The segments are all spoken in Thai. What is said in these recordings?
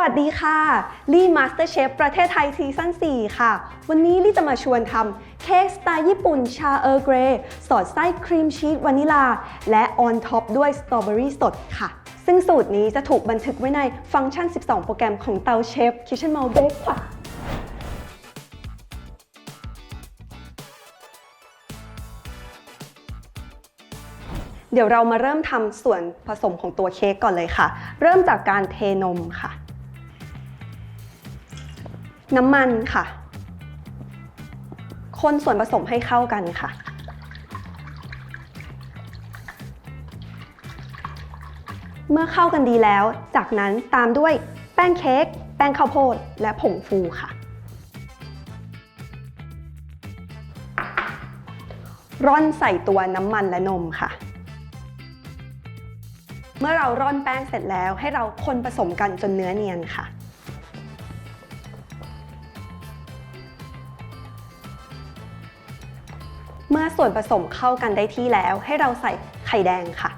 วัสดีค่ะลี่มาสเตอร์เชฟประเทศไทยซีซั่น4 ค่ะ วันนี้ลี่จะมาชวนทำเค้กสไตล์ญี่ปุ่นชาเออร์เกรย์สอดไส้ครีมชีสวานิลา และออนท็อปด้วยสตรอเบอรี่สดค่ะ ซึ่งสูตรนี้จะถูกบันทึกไว้ในฟังก์ชัน 12 โปรแกรมของเตาเชฟ Kitchen m o b a k e ค่ะเดี๋ยวเรามาเริ่มทำส่วนผสมของตัวเค้กก่อนเลยค่ะ เริ่มจากการเทนมค่ะ น้ำมันค่ะ คนส่วนผสมให้เข้ากันค่ะ เมื่อเข้ากันดีแล้ว จากนั้นตามด้วยแป้งเค้ก แป้งข้าวโพด และผงฟูค่ะ ร่อนใส่ตัวน้ำมันและนมค่ะเมื่อเราร่อนแป้งเสร็จแล้วให้เราคนผสมกันจนเนื้อเนียนค่ะ ส่วนผสมเข้ากันได้ที่แล้ว ให้เราใส่ไข่แดงค่ะ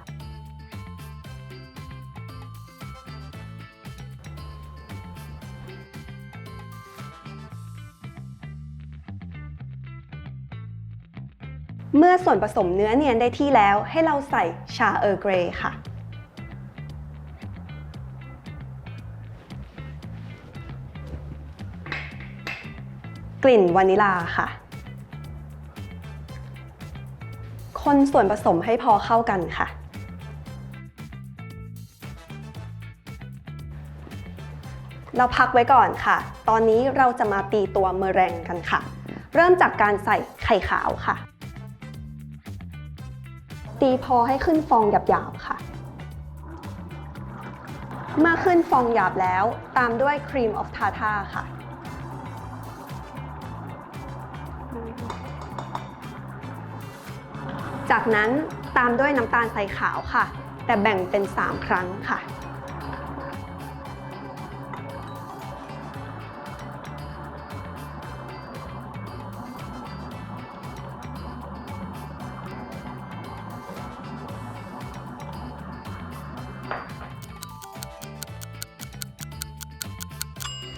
เมื่อส่วนผสมเนื้อเนียนได้ที่แล้ว ให้เราใส่ชาเออร์เกรย์ค่ะกลิ่นวานิลาค่ะ คนส่วนผสมให้พอเข้ากันค่ะ เราพักไว้ก่อนค่ะ ตอนนี้เราจะมาตีตัวเมอแรงกันค่ะ เริ่มจากการใส่ไข่ขาวค่ะ ตีพอให้ขึ้นฟองหยาบๆค่ะ เมื่อขึ้นฟองหยาบแล้วตามด้วยครีมออฟทาทาค่ะ จากนั้นตามด้วยน้ำตาลใส่ขาวค่ะ แต่แบ่งเป็น 3 ครั้งค่ะ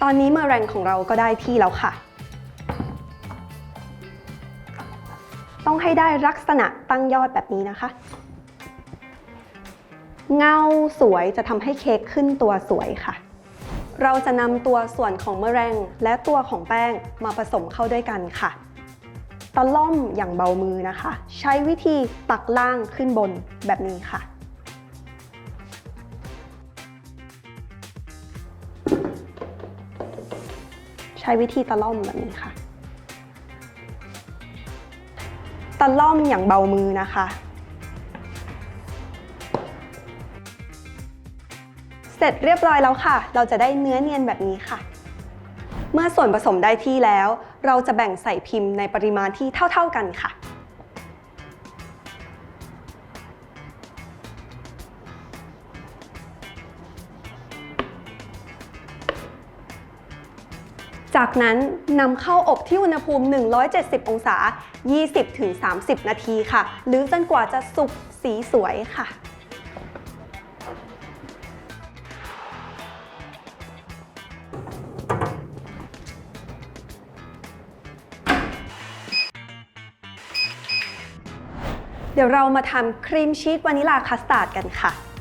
ตอนนี้เมอแรงของเราก็ได้ที่แล้วค่ะ ให้ได้ลักษณะตั้งยอดแบบนี้นะคะ เงาสวยจะทำให้เค้กขึ้นตัวสวยค่ะ เราจะนำตัวส่วนของเมอแรงและตัวของแป้งมาผสมเข้าด้วยกันค่ะ ตะล่อมอย่างเบามือนะคะ ใช้วิธีตักล่างขึ้นบนแบบนี้ค่ะใช้วิธีตะล่อมแบบนี้ค่ะ ตะล่อมอย่างเบามือนะคะ เสร็จเรียบร้อยแล้วค่ะ เราจะได้เนื้อเนียนแบบนี้ค่ะ เมื่อส่วนผสมได้ที่แล้ว เราจะแบ่งใส่พิมพ์ในปริมาณที่เท่า ๆกันค่ะ จากนั้นนำเข้าอบที่อุณหภูมิ 170 องศา 20-30 นาทีค่ะ หรือจนกว่าจะสุกสีสวยค่ะเดี๋ยวเรามาทำครีมชีสวานิลาคัสตาร์ดกันค่ะ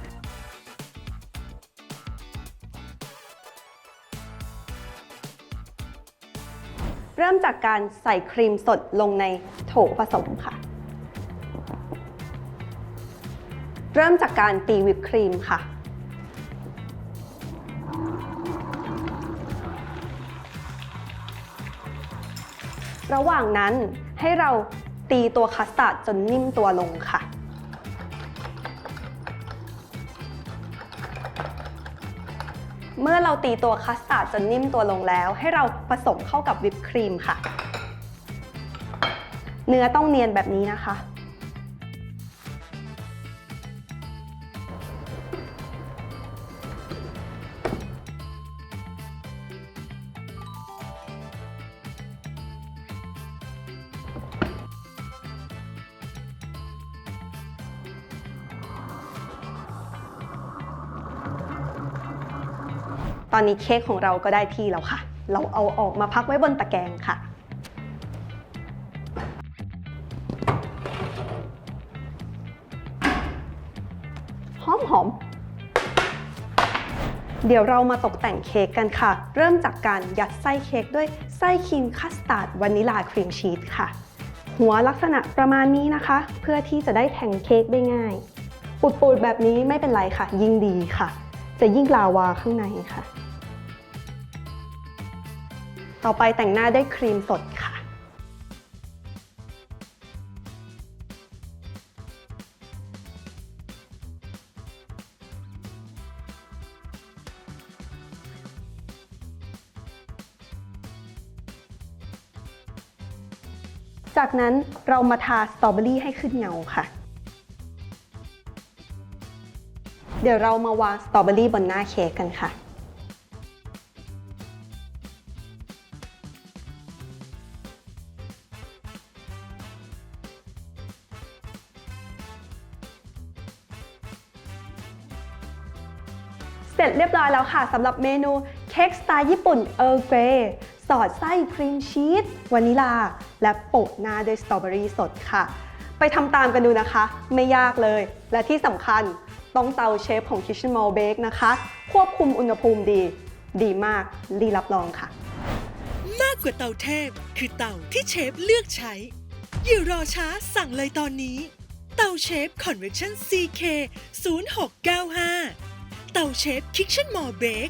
เริ่มจากการใส่ครีมสดลงในโถผสมค่ะ เริ่มจากการตีวิปครีมค่ะ ระหว่างนั้นให้เราตีตัวคัสตาร์ดจนนิ่มตัวลงค่ะ เมื่อเราตีตัวคัสตาร์ดจนนิ่มตัวลงแล้ว ให้เราผสมเข้ากับวิปครีมค่ะ เนื้อต้องเนียนแบบนี้นะคะ ตอนนี้เค้กของเราก็ได้ที่แล้วค่ะ เราเอาออกมาพักไว้บนตะแกรงค่ะ หอมหอม เดี๋ยวเรามาตกแต่งเค้กกันค่ะ เริ่มจากการยัดไส้เค้กด้วยไส้ครีมคัสตาร์ดวานิลาครีมชีสค่ะ หัวลักษณะประมาณนี้นะคะ เพื่อที่จะได้แทงเค้กได้ง่าย ปูดๆแบบนี้ไม่เป็นไรค่ะ ยิ่งดีค่ะ จะยิ่งลาวาข้างในค่ะ ต่อไปแต่งหน้าด้วยครีมสดค่ะ จากนั้นเรามาทาสตรอเบอรี่ให้ขึ้นเงาค่ะ เดี๋ยวเรามาวางสตรอเบอรี่บนหน้าเค้กกันค่ะ ร็จเรียบร้อยแล้วค่ะสำหรับเมนูเค้กสไตล์ญี่ปุ่นเออร์เกรสอดไส้ครีมชีสวานิลา และโปะหน้าด้วยสตรอเบอรี่สดค่ะ ไปทำตามกันดูนะคะ ไม่ยากเลย และที่สำคัญต้องเตาเชฟของ Kitchen Mall Bake นะคะ ควบคุมอุณหภูมิดี ดีมากรีรับรองค่ะ มากกว่าเตาเทพ คือเตาที่เชฟเลือกใช้ อย่ารอช้าสั่งเลยตอนนี้ เตาเชฟ Convection CK 0695 เตาเชฟคิกเช่นมอเบก